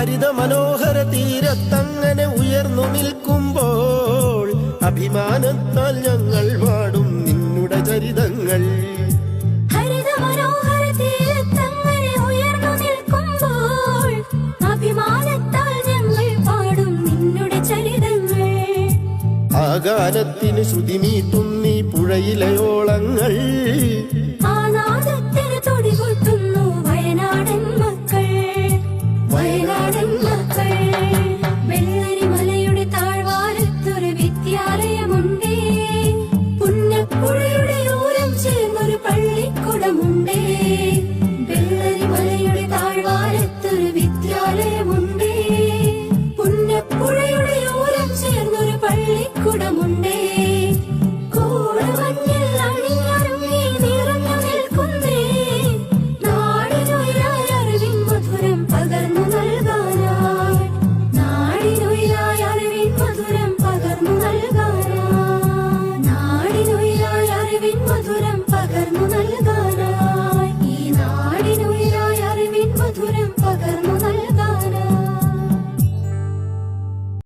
ഹരിത മനോഹര തീരത്തങ്ങനെ ഉയർന്നു നിൽക്കുമ്പോൾ അഭിമാനത്താൽ ഞങ്ങൾ പാടും നിന്നുടെ ചരിതങ്ങൾ. ആകാരത്തിന് ശ്രുതിമീട്ടുന്നീ പുഴയിലെ ഓളങ്ങൾ. കൂടമുണ്ടേ വെള്ളരി മലയുടെ താഴ്വാരത്തൊരു വിദ്യാലയമുണ്ട്.